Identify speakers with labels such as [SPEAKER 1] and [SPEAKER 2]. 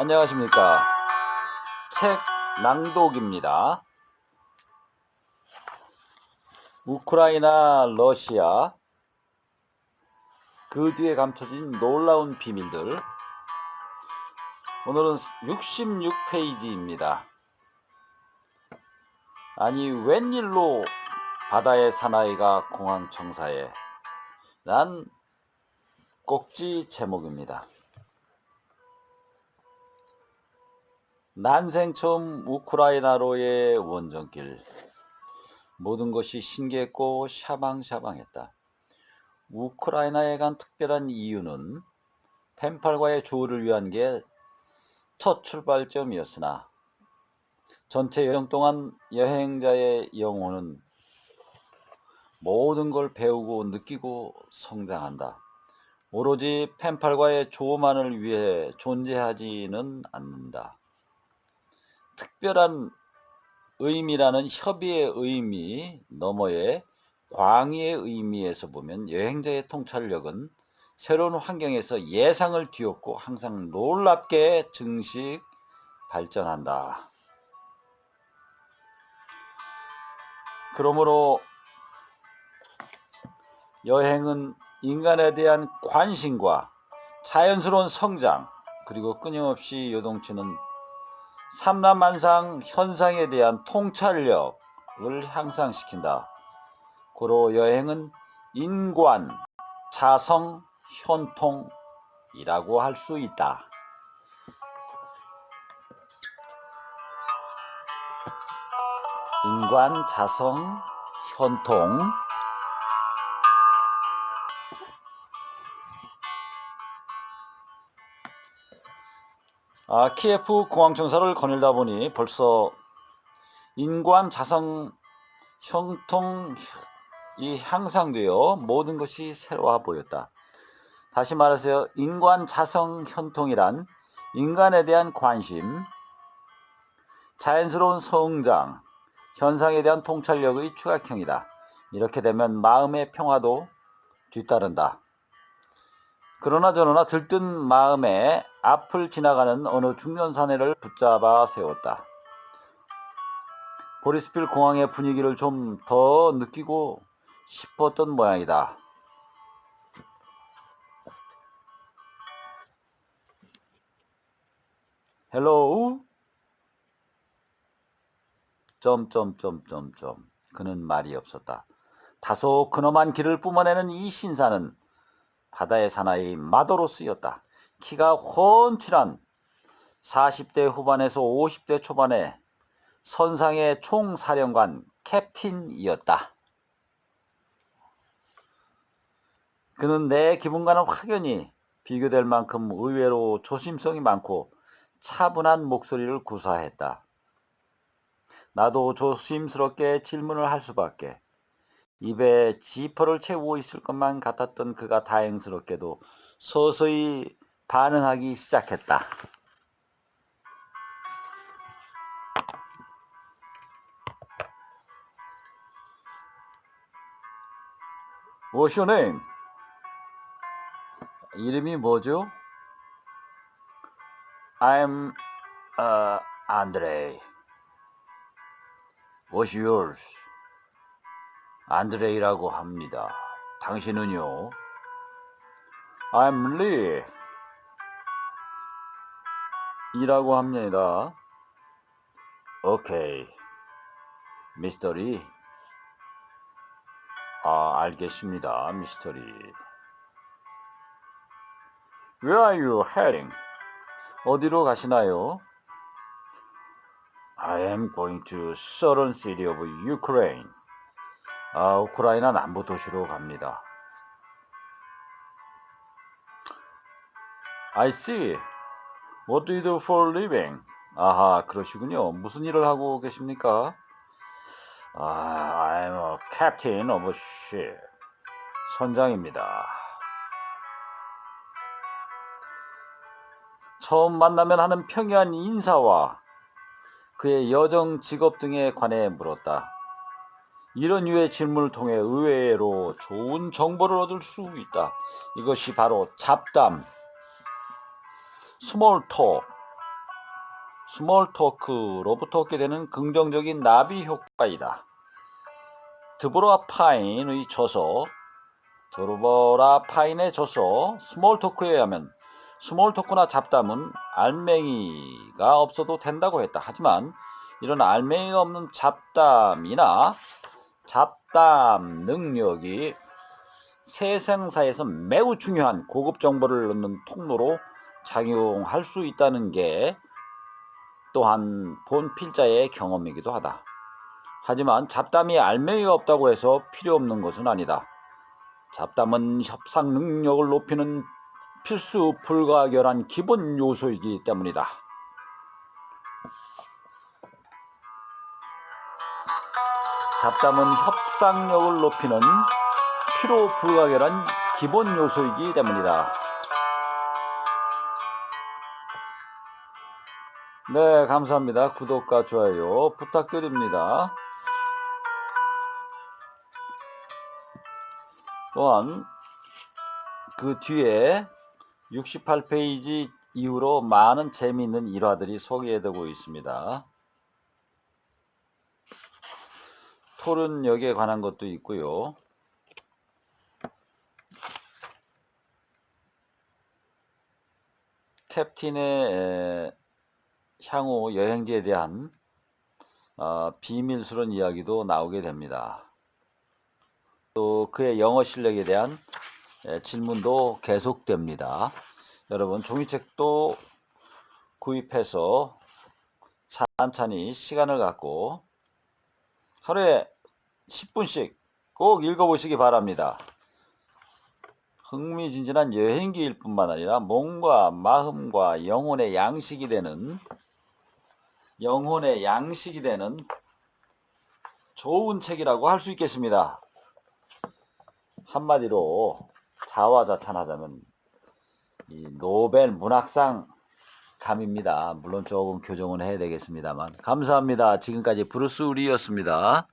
[SPEAKER 1] 안녕하십니까. 책 낭독입니다. 우크라이나, 러시아, 그 뒤에 감춰진 놀라운 비밀들. 오늘은 66페이지입니다. 아니, 웬일로 바다의 사나이가 공항 청사에 난 꼭지 제목입니다. 난생 처음 우크라이나로의 원정길. 모든 것이 신기했고 샤방샤방했다. 우크라이나에 간 특별한 이유는 펜팔과의 조우를 위한 게 첫 출발점이었으나 전체 여행 동안 여행자의 영혼은 모든 걸 배우고 느끼고 성장한다. 오로지 펜팔과의 조만을 위해 존재하지는 않는다. 특별한 의미라는 협의의 의미 너머의 광의의 의미에서 보면 여행자의 통찰력은 새로운 환경에서 예상을 뒤엎고 항상 놀랍게 증식 발전한다. 그러므로 여행은 인간에 대한 관심과 자연스러운 성장 그리고 끊임없이 요동치는 삼라만상 현상에 대한 통찰력을 향상시킨다. 고로 여행은 인관, 자성, 현통이라고 할 수 있다. 인관, 자성, 현통. 아, 키예프 공항청사를 거닐다 보니 벌써 인관, 자성, 형통이 향상되어 모든 것이 새로워 보였다. 다시 말해서 인관, 자성, 현통이란 인간에 대한 관심, 자연스러운 성장, 현상에 대한 통찰력의 추각형이다. 이렇게 되면 마음의 평화도 뒤따른다. 그러나 저러나 들뜬 마음에 앞을 지나가는 어느 중년 사내를 붙잡아 세웠다. 보리스필 공항의 분위기를 좀 더 느끼고 싶었던 모양이다. 헬로우? 점점점점점 그는 말이 없었다. 다소 근엄한 길을 뿜어내는 이 신사는 바다의 사나이 마도로 쓰였다. 키가 훤칠한 40대 후반에서 50대 초반의 선상의 총사령관 캡틴이었다. 그는 내 기분과는 확연히 비교될 만큼 의외로 조심성이 많고 차분한 목소리를 구사했다. 나도 조심스럽게 질문을 할 수밖에. 입에 지퍼를 채우고 있을 것만 같았던 그가 다행스럽게도 서서히 반응하기 시작했다. Name? 이름이 뭐죠? I'm uh, Andre. What's yours? 안드레이라고 합니다. 당신은요? I'm Lee. 이라고 합니다. 오케이. 미스터 리. 아, 알겠습니다. 미스터 리. Where are you heading? 어디로 가시나요? I am going to southern city of Ukraine. 아, 우크라이나 남부 도시로 갑니다. I see. What do you do for living? 아하, 그러시군요. 무슨 일을 하고 계십니까? 아, I'm a captain of a ship. 선장입니다. 처음 만나면 하는 평이한 인사와 그의 여정 직업 등에 관해 물었다. 이런 유의 질문을 통해 의외로 좋은 정보를 얻을 수 있다. 이것이 바로 잡담, 스몰 톡, 스몰 토크로부터 얻게 되는 긍정적인 나비 효과이다. 드보라 파인의 저서 드보라 파인의 저서 스몰 토크에 의하면 스몰 토크나 잡담은 알맹이가 없어도 된다고 했다. 하지만 이런 알맹이가 없는 잡담이나 잡담 능력이 세상사에서 매우 중요한 고급 정보를 넣는 통로로 작용할 수 있다는 게 또한 본 필자의 경험이기도 하다. 하지만 잡담이 알맹이가 없다고 해서 필요 없는 것은 아니다. 잡담은 협상 능력을 높이는 필수 불가결한 기본 요소이기 때문이다. 잡담은 협상력을 높이는 필요 불가결한 기본 요소이기 때문이다. 네, 감사합니다. 구독과 좋아요 부탁드립니다. 또한 그 뒤에 68페이지 이후로 많은 재미있는 일화들이 소개되고 있습니다. 토론역에 관한 것도 있고요. 캡틴의 에, 향후 여행지에 대한 어, 비밀스러운 이야기도 나오게 됩니다. 또 그의 영어 실력에 대한 에, 질문도 계속됩니다. 여러분 종이책도 구입해서 찬찬히 시간을 갖고 하루에 10분씩 꼭 읽어보시기 바랍니다. 흥미진진한 여행기일 뿐만 아니라 몸과 마음과 영혼의 양식이 되는 영혼의 양식이 되는 좋은 책이라고 할 수 있겠습니다. 한마디로 자화자찬하자면 이 노벨 문학상 감입니다. 물론 조금 교정은 해야 되겠습니다만 감사합니다. 지금까지 브루스 우리였습니다.